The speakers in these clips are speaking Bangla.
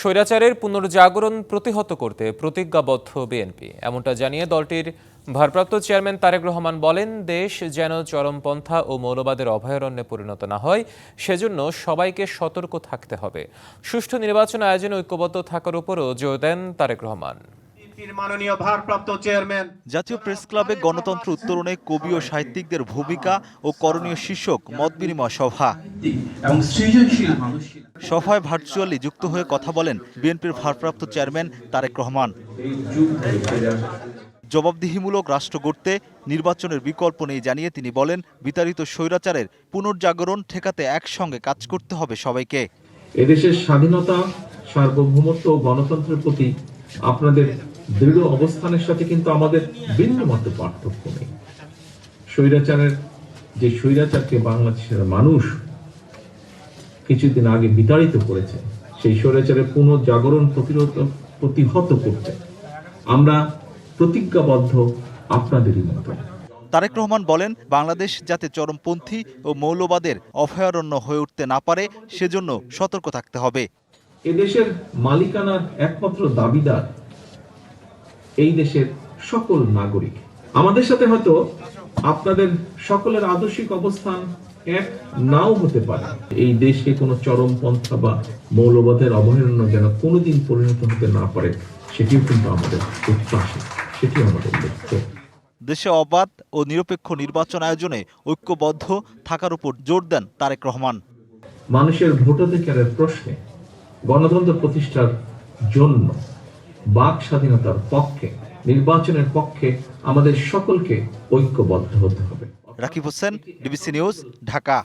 স্বৈরাচারের পুনর্জাগরণ প্রতিহত করতে প্রতিজ্ঞাবদ্ধ বিএনপি। এমনটা জানিয়ে দলটির ভারপ্রাপ্ত চেয়ারম্যান তারেক রহমান বলেন, দেশ যেন চরমপন্থা ও মৌলবাদের অভয়ারণ্যে পরিণত না হয়, সেজন্য সবাইকে সতর্ক থাকতে হবে। সুষ্ঠু নির্বাচন আয়োজনে ঐক্যবদ্ধ থাকার উপরও জোর দেন তারেক রহমান। বিএনপির মাননীয় ভারপ্রাপ্ত চেয়ারম্যান। জাতীয় প্রেস ক্লাবে গণতন্ত্র উত্তরণে কবি ও সাহিত্যিকদের ভূমিকা ও করণীয় শীর্ষক মত বিনিময় সভা। এবং সৃজনশীল মানুষের সভায় ভার্চুয়ালি যুক্ত হয়ে কথা বলেন বিএনপির ভারপ্রাপ্ত চেয়ারম্যান তারেক রহমান। জবাবদিহিমূলক রাষ্ট্র গড়তে নির্বাচনের বিকল্প নেই জানিয়ে তিনি বলেন বিতাড়িত স্বৈরাচারের পুনর্জাগরণ ঠেকাতে একসঙ্গে কাজ করতে হবে সবাইকে। এদেশের স্বাধীনতা সার্বভৌমত্ব ও গণতন্ত্রের প্রতি আপনাদের দৃঢ় অবস্থানের সাথে কিন্তু আমাদের বিন্দুমাত্র পার্থক্য নেই। স্বৈরাচারের যে স্বৈরাচারকে বাংলাদেশের মানুষ কিছুদিন আগে বিতাড়িত করেছে সেই স্বৈরাচারের পুনর্জাগরণ প্রতিরোধ প্রতিহত করতে আমরা প্রতিজ্ঞাবদ্ধ আপনাদেরই মতো। তারেক রহমান বলেন বাংলাদেশ যাতে চরমপন্থী ও মৌলবাদের অভয়ারণ্য হয়ে উঠতে না পারে সেজন্য সতর্ক থাকতে হবে। এদেশের মালিকানার একমাত্র দাবিদার এই দেশের সকল নাগরিক। আমাদের সাথে হয়তো আপনাদের সকলের আদর্শিক অবস্থান এক নাও হতে পারে। এই দেশকে কোনো চরমপন্থা বা মৌলবাদের অভয়ারণ্য যেন কোনোদিন পরিণত হতে না পারে সেটিও কিন্তু আমাদের প্রত্যাশা সেটি আমাদের লক্ষ্য। দেশে অবাধ ও নিরপেক্ষ নির্বাচন আয়োজনে ঐক্যবদ্ধ থাকার উপর জোর দেন তারেক রহমান। মানুষের ভোটাধিকারের প্রশ্নে গণতন্ত্র প্রতিষ্ঠার জন্য বাক স্বাধীনতার পক্ষে নির্বাচনের পক্ষে আমাদের সকলকে ঐক্যবদ্ধ হতে হবে। Rakib Hossain DBC news Dhaka.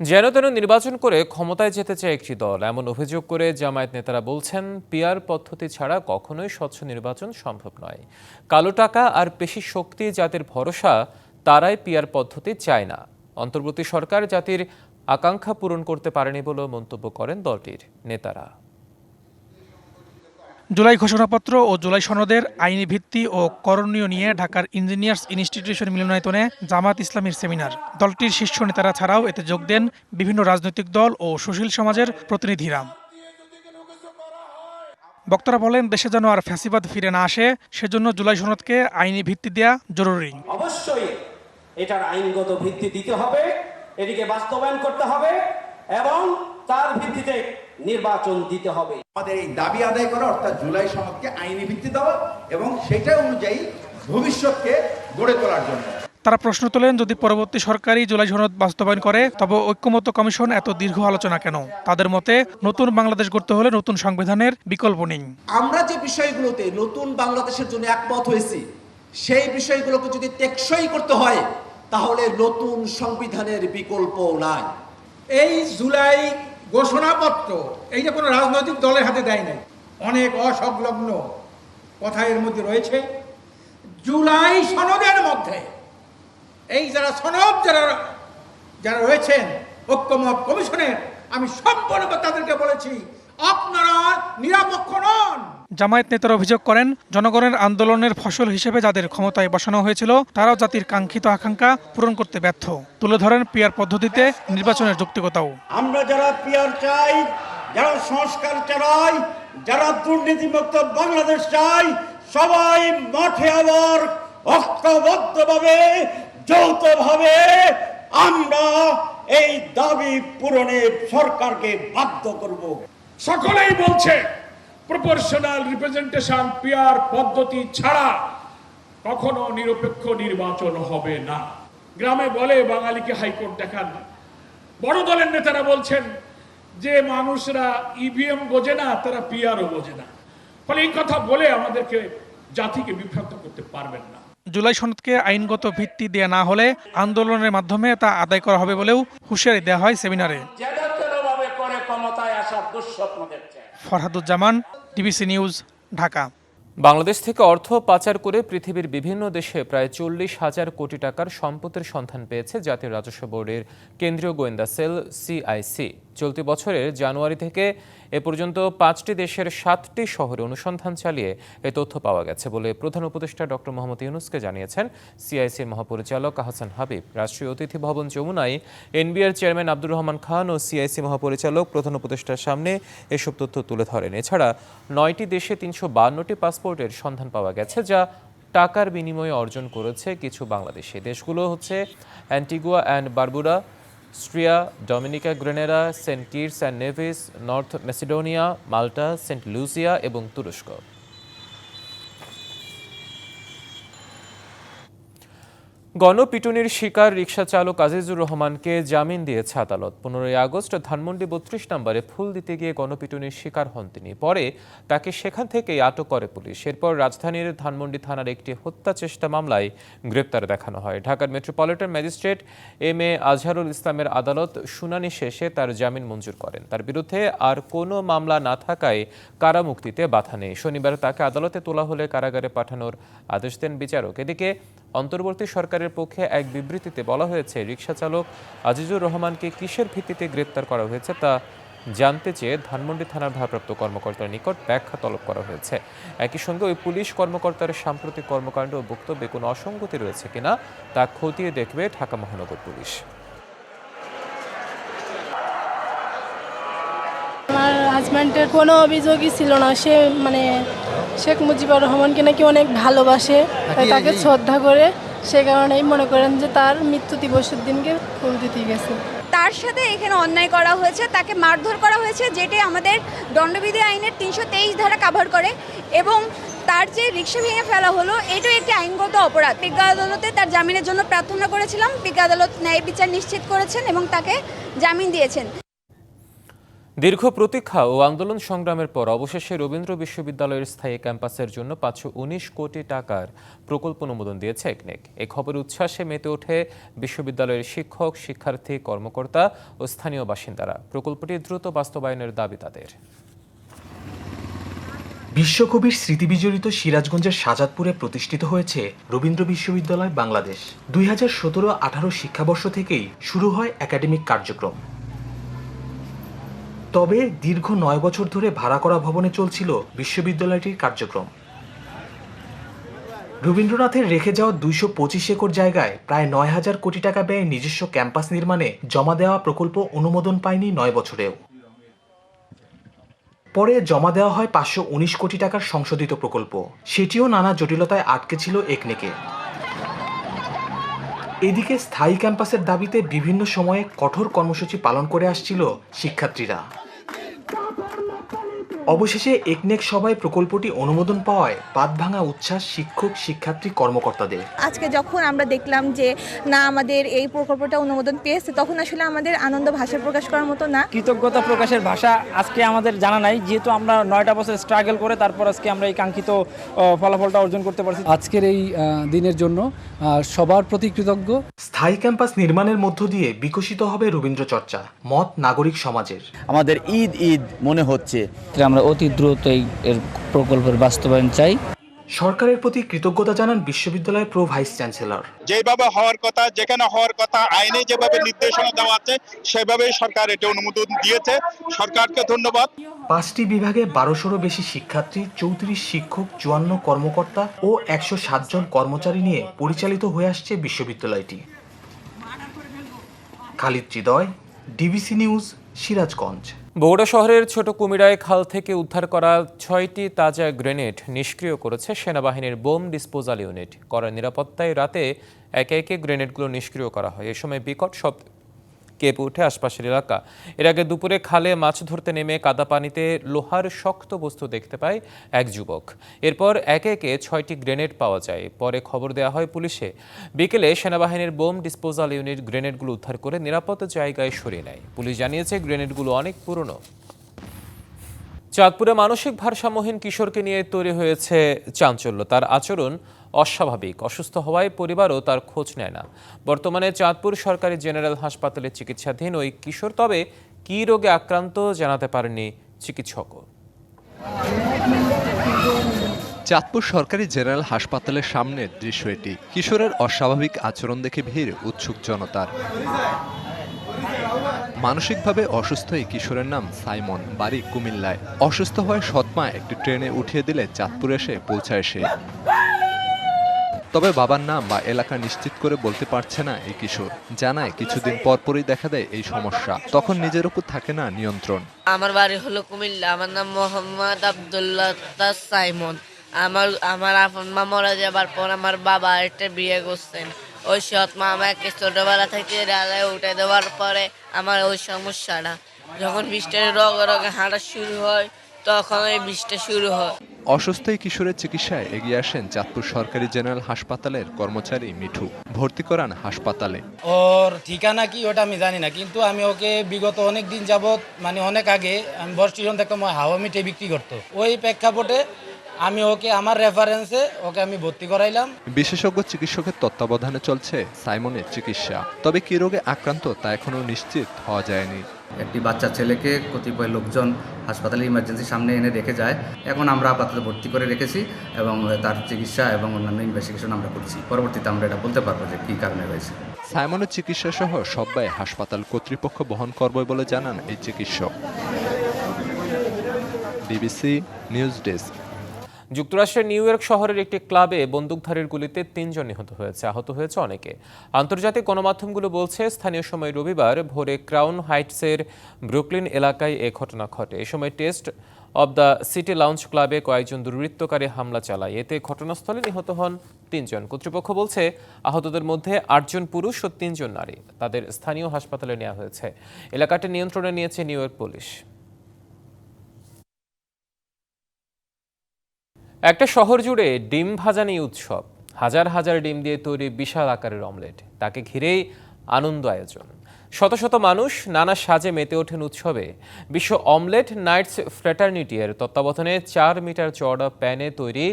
যেন তেন নির্বাচন করে ক্ষমতায় যেতে চায় একটি দল এমন অভিযোগ করে জামায়াত নেতারা বলছেন পিয়ার পদ্ধতি ছাড়া কখনোই স্বচ্ছ নির্বাচন সম্ভব নয়। কালো টাকা আর পেশি শক্তি যাদের ভরসা তারাই পিয়ার পদ্ধতি চায় না। অন্তর্বর্তী সরকার জাতির আকাঙ্ক্ষা পূরণ করতে পারেনি বলেও মন্তব্য করেন দলটির নেতারা। জুলাই ঘোষণাপত্র ও জুলাই সনদের আইনি ভিত্তি ও করণীয় নিয়ে ঢাকার ইঞ্জিনিয়ার্স ইনস্টিটিউশন মিলনায়তনে জামাত ইসলামীর সেমিনার। দলটির শীর্ষ নেতারা ছাড়াও এতে যোগ দেন বিভিন্ন রাজনৈতিক দল ও সুশীল সমাজের প্রতিনিধিরা। বক্তারা বলেন, দেশে যেন আর ফ্যাসিবাদ ফিরে না আসে, সেজন্য জুলাই সনদকে আইনি ভিত্তি দেওয়া জরুরি। অবশ্যই এটার আইনগত ভিত্তি দিতে হবে, এটিকে বাস্তবায়ন করতে হবে, এবং তার ভিত্তিতে নির্বাচন দিতে হবে। আমাদের এই দাবি আদায় করা অর্থাৎ জুলাই সনদকে আইনি ভিত্তি দেওয়া এবং সেটা অনুযায়ী ভবিষ্যৎকে গড়ে তোলার জন্য। তারা প্রশ্ন তোলেন যদি পরবর্তী সরকারই জুলাই সনদ বাস্তবায়ন করে তবে ঐক্যমত্য কমিশন এত দীর্ঘ আলোচনা কেন? তাদের মতে নতুন বাংলাদেশ গড়তে হলে নতুন সংবিধানের বিকল্প নেই। আমরা যে বিষয়গুলোতে নতুন বাংলাদেশের জন্য একমত হয়েছি সেই বিষয়গুলোকে যদি টেকসই করতে হয় তাহলে নতুন সংবিধানের বিকল্প নাই। এই জুলাই ঘোষণাপত্র, এই যে কোনো রাজনৈতিক দলের হাতে দেয় নাই। অনেক অসংলগ্ন কথা এর মধ্যে রয়েছে। জুলাই সনদের মধ্যে এই যারা সনদ যারা যারা রয়েছেন, ঐক্যমত কমিশনের, আমি সম্পূর্ণ তাদেরকে বলেছি, আপনারা নিরপেক্ষ নন। জামায়াত নেতারা অভিযোগ করেন জনগণের আন্দোলনের ফসল হিসেবে যাদের ক্ষমতায় বসানো হয়েছিল তারাও জাতির কাঙ্ক্ষিত আকাঙ্ক্ষা পূরণ করতে ব্যর্থ। তুলে ধরেন পিয়ার পদ্ধতিতে নির্বাচনের যৌক্তিকতাও। আমরা যারা পিয়ার চাই যারা সংস্কার চাই যারা দুর্নীতিমুক্ত বাংলাদেশ চাই সবাই মাঠে আবার ঐক্যবদ্ধভাবে যৌথভাবে আমরা এই দাবি পূরণে সরকারকে বাধ্য করব। সকলেই বলছে প্রপোর্শনাল রিপ্রেজেন্টেশন পিয়ার পদ্ধতি ছাড়া কখনো নিরপেক্ষ নির্বাচন হবে না। গ্রামে বলে বাঙালিকে হাইকোর্ট দেখান। বড় দলের নেতারা বলছেন যে মানুষরা ইভিএম বোঝে না তারা পিআরও বোঝে না। ফলে এই কথা বলে আমাদেরকে জাতিকে বিভ্রান্ত করতে পারবেন না। জুলাই সনদকে আইনগত ভিত্তি দেয়া না হলে আন্দোলনের মাধ্যমে তা আদায় করা হবে বলেও হুঁশিয়ারি দেওয়া হয় সেমিনারে। করে ক্ষমতায় আসার দুঃস্বপ্ন ফরহাদুজ্জামান ডিবিসি নিউজ ঢাকা। বাংলাদেশ থেকে অর্থ পাচার করে পৃথিবীর বিভিন্ন দেশে প্রায় চল্লিশ হাজার কোটি টাকার সম্পদের সন্ধান পেয়েছে জাতীয় রাজস্ব বোর্ডের কেন্দ্রীয় গোয়েন্দা সেল সিআইসি চলতি বছরের জানুয়ারি থেকে এ পর্যন্ত পাঁচটি দেশের সাতটি শহরে অনুসন্ধান চালিয়ে এ তথ্য পাওয়া গেছে বলে প্রধান উপদেষ্টা ডক্টর মোহাম্মদ ইউনুসকে জানিয়েছেন। সিআইসির মহাপরিচালক আহসান হাবিব, রাষ্ট্রীয় অতিথি ভবন যমুনায় এনবিআর চেয়ারম্যান আব্দুর রহমান খান ও সিআইসি মহাপরিচালক প্রধান উপদেষ্টার সামনে এসব তথ্য তুলে ধরেন। এছাড়া নয়টি দেশে তিনশো বান্নটি পাসপোর্টের সন্ধান পাওয়া গেছে, যা টাকার বিনিময়ে অর্জন করেছে কিছু বাংলাদেশি। দেশগুলো হচ্ছে Antigua and Barbuda Austria Dominica Grenada Saint Kitts and Nevis North Macedonia Malta Saint Lucia এবং তুরস্ক। গণপিটুনির শিকার রিকশা চালক আজিজুর রহমানকে জামিন দিয়েছে আদালত। পনেরোই আগস্ট ধানমন্ডি বত্রিশ নম্বরে ফুল দিতে গিয়ে গণপিটুনির শিকার হন তিনি। পরে তাকে সেখান থেকেই আটক করে পুলিশ। এরপর রাজধানীর ধানমন্ডি থানার একটি হত্যা চেষ্টা মামলায় গ্রেপ্তার দেখানো হয়। ঢাকার metropolitan magistrate M A Azharul ইসলামের আদালত শুনানি শেষে তার জামিন মঞ্জুর করেন। তার বিরুদ্ধে আর কোনো মামলা না থাকায় কারামুক্তিতে বাধা নেই। শনিবার তাকে আদালতে তোলা হলে কারাগারে পাঠানোর আদেশ দেন বিচারক। এদিকে অন্তর্বর্তী সরকারের পক্ষে এক বিবৃতিতে বলা হয়েছে রিকশা চালক আজিজুর রহমানকে কিসের ভিত্তিতে গ্রেপ্তার করা হয়েছে তা জানতে চেয়ে ধানমন্ডি থানার ভারপ্রাপ্ত কর্মকর্তার নিকট ব্যাখ্যা তলব করা হয়েছে। একই সঙ্গে ওই পুলিশ কর্মকর্তার সাম্প্রতিক কর্মকাণ্ড ও বক্তব্যে কোনো অসঙ্গতি রয়েছে কিনা তা খতিয়ে দেখবে ঢাকা মহানগর পুলিশ। আমার হাজব্যান্ডের কোনো অভিযোগই ছিল না। সে মানে শেখ মুজিবুর রহমানকে নাকি অনেক ভালোবাসে তাই তাকে শ্রদ্ধা করে সে কারণেই মনে করেন যে তার মৃত্যু দিবসের দিনকে ফুল দিতে গেছে। তার সাথে এখানে অন্যায় করা হয়েছে তাকে মারধর করা হয়েছে যেটি আমাদের দণ্ডবিধি আইনের তিনশো তেইশ ধারা কাভার করে এবং তার যে রিক্সা ভেঙে ফেলা হলো এটাও একটি আইনগত অপরাধ। বিজ্ঞা আদালতে তার জামিনের জন্য প্রার্থনা করেছিলাম বিজ্ঞা আদালত ন্যায় বিচার নিশ্চিত করেছেন এবং তাকে জামিন দিয়েছেন। দীর্ঘ প্রতীক্ষা ও আন্দোলন সংগ্রামের পর অবশেষে রবীন্দ্র বিশ্ববিদ্যালয়ের স্থায়ী ক্যাম্পাসের জন্য পাঁচশো উনিশ কোটি টাকার প্রকল্প অনুমোদন দিয়েছে একনেক এই খবর উচ্ছ্বাসে মেতে ওঠে বিশ্ববিদ্যালয়ের শিক্ষক, শিক্ষার্থী, কর্মকর্তা ও স্থানীয় বাসিন্দারা। প্রকল্পটি দ্রুত বাস্তবায়নের দাবি তাদের। বিশ্বকবির স্মৃতিবিজড়িত সিরাজগঞ্জের সাজাদপুরে প্রতিষ্ঠিত হয়েছে রবীন্দ্র বিশ্ববিদ্যালয় বাংলাদেশ। দুই হাজার সতেরো আঠারো শিক্ষাবর্ষ থেকেই শুরু হয় একাডেমিক কার্যক্রম। তবে দীর্ঘ নয় বছর ধরে ভাড়া করা ভবনে চলছিল বিশ্ববিদ্যালয়টির কার্যক্রম। রবীন্দ্রনাথের রেখে যাওয়া দুইশো পঁচিশ একর জায়গায় প্রায় নয় হাজার কোটি টাকা ব্যয়ে নিজস্ব ক্যাম্পাস নির্মাণে জমা দেওয়া প্রকল্প অনুমোদন পায়নি নয় বছরেও। পরে জমা দেওয়া হয় পাঁচশো উনিশ কোটি টাকার সংশোধিত প্রকল্প। সেটিও নানা জটিলতায় আটকে ছিল একনেকে। এদিকে স্থায়ী ক্যাম্পাসের দাবিতে বিভিন্ন সময়ে কঠোর কর্মসূচি পালন করে আসছিল শিক্ষার্থীরা। অবশেষে একনেক সভায় প্রকল্পটি অনুমোদন পাওয়ায় বাদ ভাঙা উচ্ছ্বাস শিক্ষক শিক্ষার্থী কর্মকর্তাদের। আজকে যখন আমরা দেখলাম যে না আমাদের এই প্রকল্পটা অনুমোদন পেয়েছে তখন আসলে আমাদের আনন্দ ভাষা প্রকাশ করার মতো না। কৃতজ্ঞতা প্রকাশের ভাষা আজকে আমাদের জানা নাই যেহেতু আমরা নয়টা বছর স্ট্রাগল করে তারপর আজকে আমরা এই কাঙ্ক্ষিত ফলাফলটা অর্জন করতে পারছি। আজকের এই দিনের জন্য আহ, সবার প্রতি কৃতজ্ঞ। স্থায়ী ক্যাম্পাস নির্মাণের মধ্য দিয়ে বিকশিত হবে রবীন্দ্র চর্চা মত নাগরিক সমাজের। আমাদের ঈদ ঈদ মনে হচ্ছে। আমরা অতি দ্রুত এই এর প্রকল্পের বাস্তবায়ন চাই। সরকারের প্রতি কৃতজ্ঞতা জানান বিশ্ববিদ্যালয়ের প্রো ভাইস চ্যান্সেলর। যেভাবে হওয়ার কথা যেখানে হওয়ার কথা আইনে যেভাবে নির্দেশনা দেওয়া আছে সেভাবে সরকার এটা অনুমোদন দিয়েছে। সরকারকে ধন্যবাদ। পাঁচটি বিভাগে বারোশোরও বেশি শিক্ষার্থী চৌত্রিশ শিক্ষক চুয়ান্ন কর্মকর্তা ও একশো সাতজন কর্মচারী নিয়ে পরিচালিত হয়ে আসছে বিশ্ববিদ্যালয়টি। Khalid Hridoy DBC news Sirajganj. Bogura শহরের ছোট কুমিরায় খাল থেকে উদ্ধার করা ছয়টি তাজা গ্রেনেড নিষ্ক্রিয় করেছে সেনাবাহিনীর বোম ডিসপোজাল ইউনিট। করার নিরাপত্তায় রাতে একে একে গ্রেনেডগুলো নিষ্ক্রিয় করা হয়। এ সময় বিকট শব্দ কেঁপে উঠে আশপাশের এলাকা। এর আগে দুপুরে খালে মাছ ধরতে নেমে কাদা পানিতে লোহার শক্ত বস্তু দেখতে পায় এক যুবক। এরপর একে একে ছয়টি গ্রেনেড পাওয়া যায়। পরে খবর দেওয়া হয় পুলিশে। বিকেলে সেনাবাহিনীর বোম ডিসপোজাল ইউনিট গ্রেনেডগুলো উদ্ধার করে নিরাপদ জায়গায় সরিয়ে নেয়। পুলিশ জানিয়েছে গ্রেনেডগুলো অনেক পুরনো। চাঁদপুরে মানসিক ভারসাম্যহীন কিশোরকে নিয়ে তৈরি হয়েছে চাঞ্চল্য। তার আচরণ অস্বাভাবিক। অসুস্থ হওয়ায় পরিবারও তার খোঁজ নেয় না। বর্তমানে চাঁদপুর সরকারি জেনারেল হাসপাতালে চিকিৎসাধীন ওই কিশোর, তবে কী রোগে আক্রান্ত জানাতে পারেননি চিকিৎসকও। চাঁদপুর সরকারি জেনারেল হাসপাতালের সামনের দৃশ্য এটি কিশোরের অস্বাভাবিক আচরণ দেখে ভিড় উৎসুক জনতার। মানসিকভাবে অসুস্থ এই কিশোরের নাম সাইমন, বাড়ি কুমিল্লায়। অসুস্থ হয়ে সৎমা একটি ট্রেনে উঠিয়ে দিলে চাঁদপুর এসে পৌঁছায় সে। তবে বাবার নাম বা এলাকা নিশ্চিত করে বলতে পারছে না এই কিশোর। জানায় কিছুদিন পরপরই দেখা দেয় এই সমস্যা। তখন নিজের উপর থাকে না নিয়ন্ত্রণ। আমার বাড়ি হলো কুমিল্লা। আমার নাম মোহাম্মদ আবদুল্লাহ সাইমন। আমার আমার আপন মা মারা যাবার পর আমার বাবা একটা বিয়ে করছেন। ওই সৎ মা আমাকে ছোটবেলা থেকে ডালায় উঠে দেওয়ার পরে আমার ওই সমস্যাটা। যখন বৃষ্টির রগ রগে হাঁটা শুরু হয় তখন ওই বৃষ্টি শুরু হয়। অসুস্থ এই কিশোরের চিকিৎসায় এগিয়ে আসেন চাঁদপুর সরকারি জেনারেল হাসপাতালের কর্মচারী মিঠু। ভর্তি করান হাসপাতালে। ওর ঠিকানা কি ওটা আমি জানি না কিন্তু আমি ওকে বিগত অনেক দিন যাবৎ মানে অনেক আগে আমি বস স্টেশন দেখতাম ওই হাওয়া মিঠে বিক্রি করতো। ওই প্রেক্ষাপটে আমি ওকে আমার রেফারেন্সে ওকে আমি ভর্তি করাইলাম। বিশেষজ্ঞ চিকিৎসকের তত্ত্বাবধানে চলছে সাইমনের চিকিৎসা। তবে কি রোগে আক্রান্ত তা এখনও নিশ্চিত হওয়া যায়নি। একটি বাচ্চা ছেলেকে কতিপয় লোকজন হাসপাতালে ইমার্জেন্সি সামনে এনে রেখে যায়। এখন আমরা আপাতত ভর্তি করে রেখেছি এবং তার চিকিৎসা এবং অন্যান্য ইনভেস্টিগেশন আমরা করছি। পরবর্তীতে আমরা এটা বলতে পারব যে কী কারণে হয়েছে। সাইমনের চিকিৎসা সহ সব ব্যয় হাসপাতাল কর্তৃপক্ষ বহন করবে বলে জানান এই চিকিৎসক। DBC news desk. যুক্তরাষ্ট্রের নিউ ইয়র্ক শহরের একটি ক্লাবে বন্দুকধারীর গুলিতে তিনজন নিহত হয়েছে, আহত হয়েছে অনেকে। আন্তর্জাতিক গণমাধ্যমগুলো বলছে, স্থানীয় সময় রবিবার ভোরে ক্রাউন হাইটসের ব্রুকলিন এলাকায় এ ঘটনা ঘটে। এ সময় Taste of the City Lounge ক্লাবে কয়েকজন দুর্বৃত্তকারী হামলা চালায়। এতে ঘটনাস্থলে নিহত হন তিনজন। কর্তৃপক্ষ বলছে, আহতদের মধ্যে আটজন পুরুষ ও তিনজন নারী। তাদের স্থানীয় হাসপাতালে নেওয়া হয়েছে। এলাকাটি নিয়ন্ত্রণে নিয়েছে নিউ ইয়র্ক পুলিশ। একটা শহর জুড়ে ডিম ভাজানি উৎসব। হাজার হাজার ডিম দিয়ে তৈরি বিশাল আকারের অমলেট। তাকে ঘিরেই আনন্দ আয়োজন। শত শত মানুষ নানা সাজে মেতে ওঠেন উৎসবে। বিশ্ব অমলেট নাইটস ফ্রেটার্নিটি এর তত্ত্বাবধানে চার মিটার চওড়া প্যানে তৈরি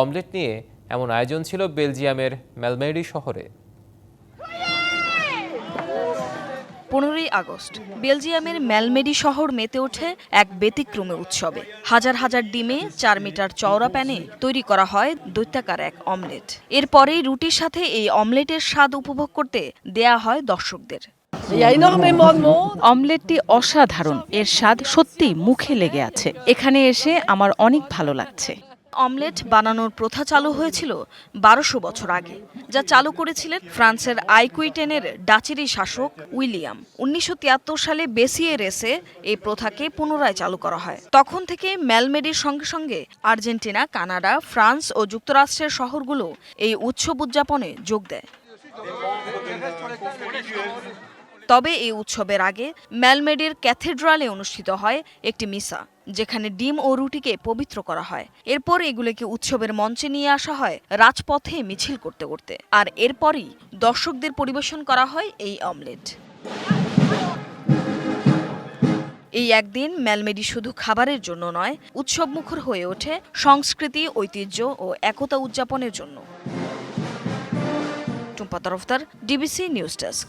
অমলেট নিয়ে এমন আয়োজন ছিল বেলজিয়ামের মেলমেডি শহরে। পনেরোই আগস্ট, বেলজিয়ামের ম্যালমেডি শহর মেতে ওঠে এক ব্যতিক্রমী উৎসবে। হাজার হাজার ডিমে চার মিটার চওড়া প্যানে তৈরি করা হয় দৈত্যাকার এক অমলেট। এরপরেই রুটির সাথে এই অমলেটের স্বাদ উপভোগ করতে দেয়া হয় দর্শকদের। অমলেটটি অসাধারণ। এর স্বাদ সত্যি মুখে লেগে আছে। এখানে এসে আমার অনেক ভালো লাগছে। অমলেট বানানোর প্রথা চালু হয়েছিল বারোশো বছর আগে, যা চালু করেছিলেন ফ্রান্সের আইকুইটেনের ডাচেরি শাসক উইলিয়াম। উনিশশো তিয়াত্তর সালে বেসিয়ে রেসে এই প্রথাকে পুনরায় চালু করা হয়। তখন থেকে ম্যালমেডির সঙ্গে সঙ্গে আর্জেন্টিনা, কানাডা, ফ্রান্স ও যুক্তরাষ্ট্রের শহরগুলো এই উৎসব উদযাপনে যোগ দেয়। তবে এই উৎসবের আগে ম্যালমেডির ক্যাথেড্রালে অনুষ্ঠিত হয় একটি মিসা যেখানে ডিম ও রুটিকে পবিত্র করা হয়। এরপর এগুলোকে উৎসবের মঞ্চে নিয়ে আসা হয় রাজপথে মিছিল করতে করতে। আর এরপরই দর্শকদের পরিবেশন করা হয় এই অমলেট। এই একদিন ম্যালমেডি শুধু খাবারের জন্য নয়, উৎসবমুখর হয়ে ওঠে সংস্কৃতি, ঐতিহ্য ও একতা উদযাপনের জন্য। Tumpa Tarafdar, DBC news desk.